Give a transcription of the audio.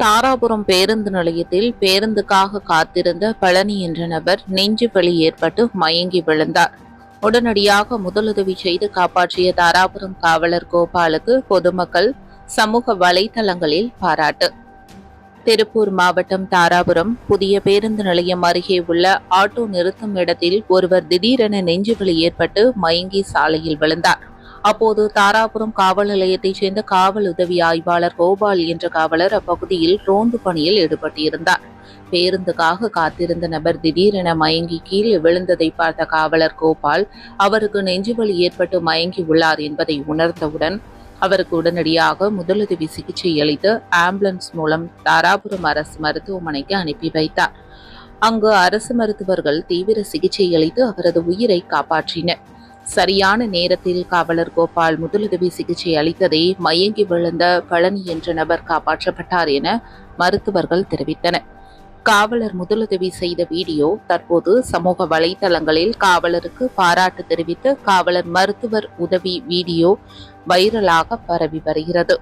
தாராபுரம் பேருந்து நிலையத்தில் பேருந்துக்காக காத்திருந்த பழனி என்ற நபர் நெஞ்சு வலி ஏற்பட்டு மயங்கி விழுந்தார். உடனடியாக முதலுதவி செய்து காப்பாற்றிய தாராபுரம் காவலர் கோபாலுக்கு பொதுமக்கள் சமூக வலைதளங்களில் பாராட்டு. திருப்பூர் மாவட்டம் தாராபுரம் புதிய பேருந்து நிலையம் அருகே உள்ள ஆட்டோ நிறுத்தும் இடத்தில் ஒருவர் திடீரென நெஞ்சுவலி ஏற்பட்டு மயங்கி சாலையில் விழுந்தார். அப்போது தாராபுரம் காவல் நிலையத்தைச் சேர்ந்த காவல் உதவி ஆய்வாளர் கோபால் என்ற காவலர் அப்பகுதியில் ரோந்து பணியில் ஈடுபட்டிருந்தார். பேருந்துக்காக காத்திருந்த நபர் திடீரென மயங்கி கீழே விழுந்ததை பார்த்த காவலர் கோபால் அவருக்கு நெஞ்சுவலி ஏற்பட்டு மயங்கி உள்ளார் என்பதை உணர்ந்தவுடன் அவருக்கு உடனடியாக முதலுதவி சிகிச்சை அளித்து ஆம்புலன்ஸ் மூலம் தாராபுரம் அரசு மருத்துவமனைக்கு அனுப்பி வைத்தார். அங்கு அரசு மருத்துவர்கள் தீவிர சிகிச்சை அளித்து அவரது உயிரை காப்பாற்றினர். சரியான நேரத்தில் காவலர் கோபால் முதலுதவி சிகிச்சை அளித்ததே மயங்கி விழுந்த பழனி என்ற நபர் காப்பாற்றப்பட்டார் என மருத்துவர்கள் தெரிவித்தனர். காவலர் முதலுதவி செய்த வீடியோ தற்போது சமூக வலைதளங்களில் காவலருக்கு பாராட்டு தெரிவித்து காவலர் மருத்துவர் உதவி வீடியோ வைரலாக பரவி வருகிறது.